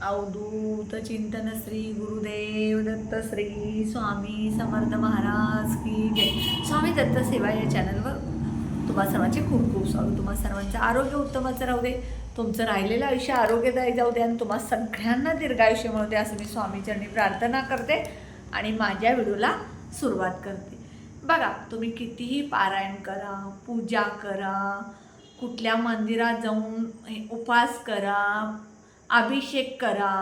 अवधूत चिंतन श्री गुरुदेव दत्त श्री स्वामी समर्थ महाराज की जय. स्वामी दत्त सेवा या चॅनलवर तुम्हा सर्वांचे खूप खूप स्वागत. तुम्हा सर्वांचं आरोग्य उत्तमाचं राहू दे. तुमचं राहिलेलं आयुष्य आरोग्यदायी जाऊ दे आणि तुम्हा सगळ्यांना दीर्घायुष्य मिळू दे असं मी स्वामीचरणी प्रार्थना करते आणि माझ्या व्हिडिओला सुरुवात करते. बघा तुम्ही कितीही पारायण करा पूजा करा कुठल्या मंदिरात जाऊन हे उपवास करा अभिषेक करा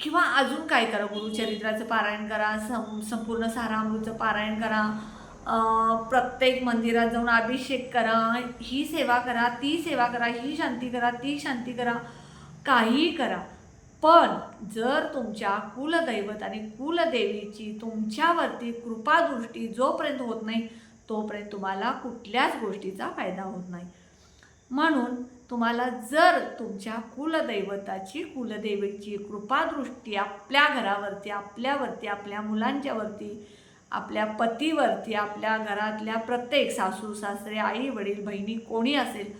किंवा अजून काय करा गुरुचरित्राचं पारायण करा सं संपूर्ण सारामृतचं पारायण करा प्रत्येक मंदिरात जाऊन अभिषेक करा ही सेवा करा ती सेवा करा ही शांती करा ती शांती करा काहीही करा. पण जर तुमच्या कुलदैवत आणि कुलदेवीची तुमच्यावरती कृपादृष्टी जोपर्यंत होत नाही तोपर्यंत तुम्हाला कुठल्याच गोष्टीचा फायदा होत नाही. म्हणून तुम्हाला जर तुमच्या कुलदैवताची कुलदेवीची कृपादृष्टी आपल्या घरावरती आपल्यावरती आपल्या मुलांच्यावरती आपल्या पतीवरती आपल्या घरातल्या प्रत्येक सासू सासरे आई वडील बहिणी कोणी असेल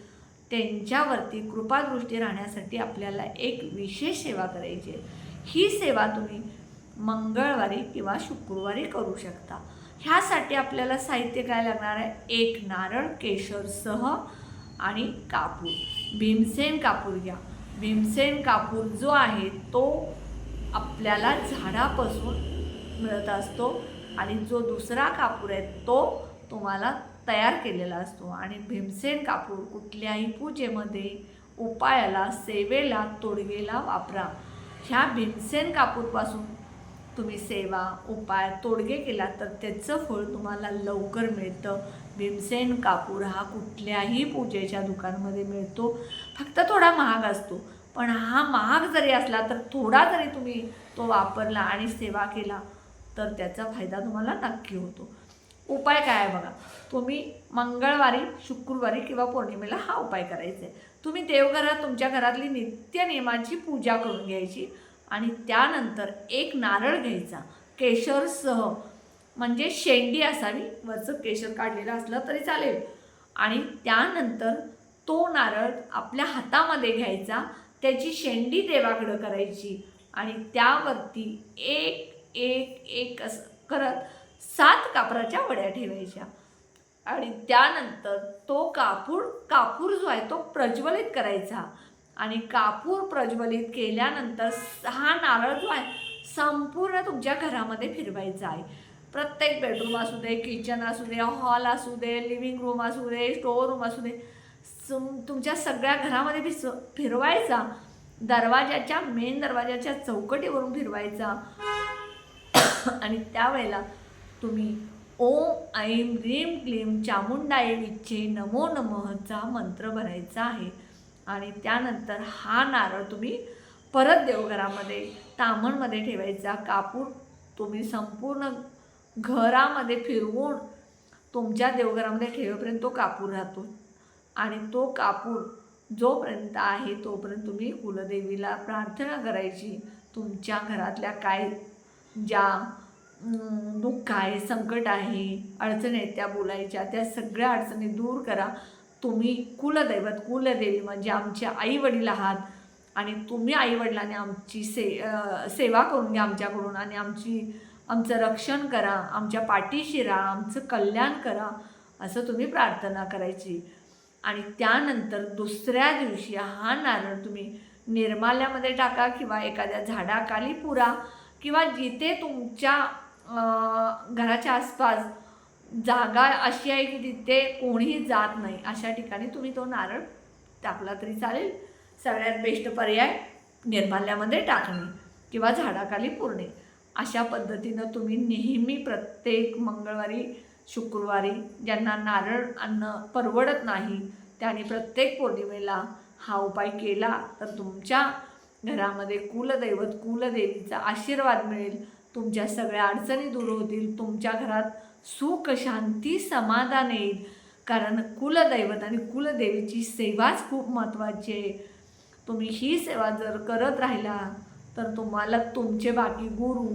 त्यांच्यावरती कृपादृष्टी राहण्यासाठी आपल्याला एक विशेष सेवा करायची आहे. ही सेवा तुम्ही मंगळवारी किंवा शुक्रवारी करू शकता. ह्यासाठी आपल्याला साहित्य काय लागणार आहे? एक नारळ केशरसह आणि कापूर. भीमसेन कापूर घ्या. भीमसेन कापूर जो आहे तो आपल्याला झाडापासून मिळत असतो आणि जो दुसरा कापूर आहे तो तुम्हाला तयार केलेला असतो. आणि भीमसेन कापूर कुठल्याही पूजेमध्ये उपायाला सेवेला तोडगेला वापरा. ह्या भीमसेन कापूरपासून तुम्ही सेवा उपाय तोडगे केला तर त्याचं फळ तुम्हाला लवकर मिळतं. भीमसेन कापूर हा कुठल्याही पूजेच्या दुकानमध्ये मिळतो. फक्त थोडा महाग असतो. पण हा महाग जरी असला तर थोडा जरी तुम्ही तो वापरला आणि सेवा केला तर त्याचा फायदा तुम्हाला नक्की होतो. उपाय काय आहे बघा. तुम्ही मंगळवारी शुक्रवारी किंवा पौर्णिमेला हा उपाय करायचा आहे. तुम्ही देवघरात तुमच्या घरातली नित्य नियमाची पूजा करून घ्यायची आणि त्यानंतर एक नारळ घ्यायचा. केशरसह म्हणजे शेंडी असावी वरचं केशर काढलेलं असलं तरी चालेल. आणि त्यानंतर तो नारळ आपल्या हातामध्ये घ्यायचा त्याची शेंडी देवाकडं करायची आणि त्यावरती एक एक एक असं करत सात कापराच्या वड्या ठेवायच्या. आणि त्यानंतर तो कापूर कापूर जो आहे तो प्रज्वलित करायचा. आणि कापूर प्रज्वलित केल्यानंतर हा नारळ जो आहे संपूर्ण तुमच्या घरामध्ये फिरवायचा आहे. प्रत्येक बेडरूम असू दे किचन असू दे हॉल असू दे लिव्हिंग रूम असू दे स्टोअर रूम असू दे तुम तुमच्या सगळ्या घरामध्ये फिस फिरवायचा. दरवाजाच्या मेन दरवाजाच्या चौकटीवरून फिरवायचा. आणि त्यावेळेला तुम्ही ओम ऐम रीम क्लीम चामुंडाय विच्छे नमो नमःचा मंत्र भरायचा आहे. आणि त्यानंतर हा नारळ तुम्ही परत देवघरामध्ये तामणमध्ये ठेवायचा. कापूर तुम्ही संपूर्ण घरामध्ये फिरवून तुमच्या देवघरामध्ये ठेवेपर्यंत तो कापूर राहतो. आणि तो कापूर जोपर्यंत आहे तोपर्यंत तुम्ही कुलदेवीला प्रार्थना करायची. तुमच्या घरातल्या काय ज्या दुःख आहे संकट आहे अडचणी आहेत त्या बोलायच्या. त्या सगळ्या अडचणी दूर करा. तुम्ही कुलदैवत कुलदेवी म्हणजे आमचे आई वडील आहात. आणि तुम्ही आईवडिलांनी आमची से सेवा करून घ्या आमच्याकडून. आणि आमची आमचं रक्षण करा आमच्या पाठीशी राहा आमचं कल्याण करा असं तुम्ही प्रार्थना करायची. आणि त्यानंतर दुसऱ्या दिवशी हा नारळ तुम्ही निर्माल्यामध्ये टाका किंवा एखाद्या झाडाखाली पुरा किंवा जिथे तुमच्या घराच्या आसपास जागा अशी आहे की तिथे कोणीही जात नाही अशा ठिकाणी तुम्ही तो नारळ टाकला तरी चालेल. सगळ्यात बेस्ट पर्याय निर्माल्यामध्ये टाकणे किंवा झाडाखाली पुरणे. अशा पद्धतीनं तुम्ही नेहमी प्रत्येक मंगळवारी शुक्रवारी ज्यांना नारळ अन्न परवडत नाही त्याने प्रत्येक पौर्णिमेला हा उपाय केला तर तुमच्या घरामध्ये कुलदैवत कुलदेवीचा आशीर्वाद मिळेल. तुमच्या सगळ्या अडचणी दूर होतील. तुमच्या घरात सुख शांती समाधान येईल. कारण कुलदैवत आणि कुलदेवीची सेवाच खूप महत्त्वाची आहे. तुम्ही ही सेवा जर करत राहिला तर तुम्हाला तुमचे बाकी गुरु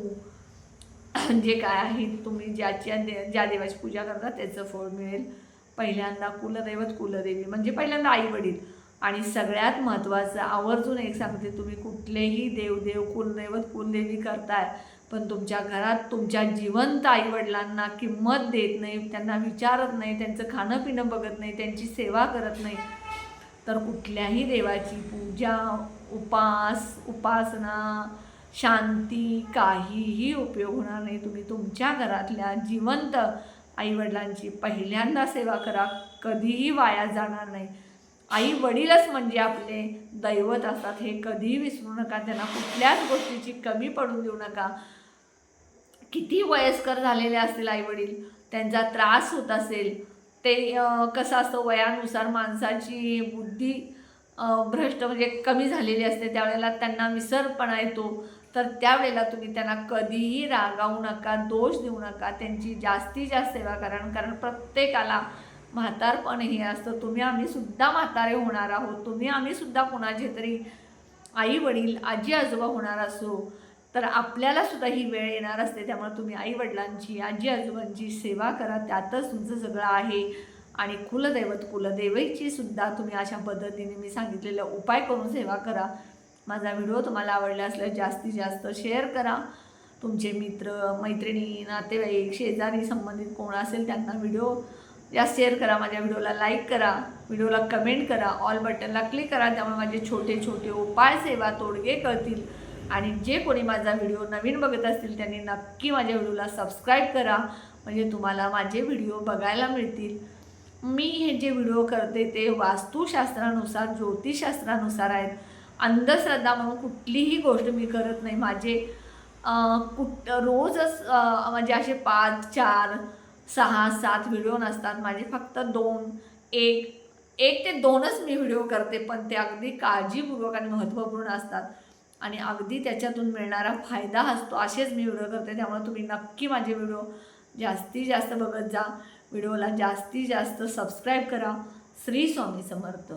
जे काय आहेत तुम्ही ज्याच्या दे ज्या देवाची पूजा करता त्याचं फळ मिळेल. पहिल्यांदा कुलदैवत कुलदेवी म्हणजे पहिल्यांदा आई वडील आणि सगळ्यात महत्त्वाचं आवर्जून एक सांगते तुम्ही कुठलेही देवदेव कुलदैवत कुलदेवी करताय पण तुमच्या घरात तुमच्या जिवंत आईवडिलांना किंमत देत नाही त्यांना विचारत नाही त्यांचं खाणं पिणं बघत नाही त्यांची सेवा करत नाही. तर कुठल्याही देवाची पूजा उपास उपासना शांती काहीही उपयोग होणार नाही. तुम्ही तुमच्या घरातल्या जिवंत आईवडिलांची पहिल्यांदा सेवा करा. कधीही वाया जाणार नाही. आई वडीलच म्हणजे आपले दैवत असतात. हे कधीही विसरू नका. त्यांना कुठल्याच गोष्टीची कमी पडून देऊ नका. किती वयस्कर झालेले असतील आईवडील त्यांचा त्रास होत असेल. ते कसं असतं वयानुसार माणसाची बुद्धी भ्रष्ट म्हणजे कमी झालेली असते. त्यावेळेला त्यांना विसरपणा येतो. तर त्यावेळेला तुम्ही त्यांना कधीही रागावू नका दोष देऊ नका. त्यांची जास्तीत जास्त सेवा करा. कारण प्रत्येकाला म्हातारपण हे असतं. तुम्ही आम्ही सुद्धा म्हातारे होणार आहोत. तुम्ही आम्हीसुद्धा कोणाचे तरी आई वडील आजी आजोबा होणार असो. तर आपल्याला सुद्धा ही वेळ येणार असते. त्यामुळे तुम्ही आई वडिलांची आजी आजोबांची सेवा करा. त्यातच तुमचं सगळं आहे. आणि कुलदैवत कुलदेवीची सुद्धा तुम्ही अशा पद्धतीने मी सांगितलेला उपाय करून सेवा करा. माझा व्हिडिओ तुम्हाला आवडला असल्यास जास्तीत जास्त शेअर करा. तुमचे मित्र मैत्रिणी नातेवाईक शेजारी संबंधित कोण असेल त्यांना व्हिडिओ जास्त शेअर करा. माझ्या व्हिडिओला लाईक करा. व्हिडिओला कमेंट करा. ऑल बटनला क्लिक करा. त्यामुळे माझे छोटे छोटे उपाय सेवा तोडगे कळतील. आणि जे कोणी माझा व्हिडिओ नवीन बघत असतील त्यांनी नक्की माझ्या व्हिडिओला सबस्क्राईब करा. म्हणजे तुम्हाला माझे व्हिडिओ बघायला मिळतील. मी हे जे व्हिडिओ करते ते वास्तुशास्त्रानुसार ज्योतिषशास्त्रानुसार आहेत. अंधश्रद्धा म्हणून कुठलीही गोष्ट मी करत नाही. माझे कुठ रोजच म्हणजे असे पाच चार सहा सात व्हिडिओ नसतात. माझे फक्त दोन एक एक ते दोनच मी व्हिडिओ करते पण ते अगदी काळजीपूर्वक आणि महत्त्वपूर्ण असतात. आणि अगदी त्याच्यातून मिळणारा फायदा असतो असेच मी व्हिडिओ करते. त्यामुळे तुम्ही नक्की माझे व्हिडिओ जास्तीत जास्त बघत जा. व्हिडिओला जास्तीत जास्त सबस्क्राईब करा. श्री स्वामी समर्थ.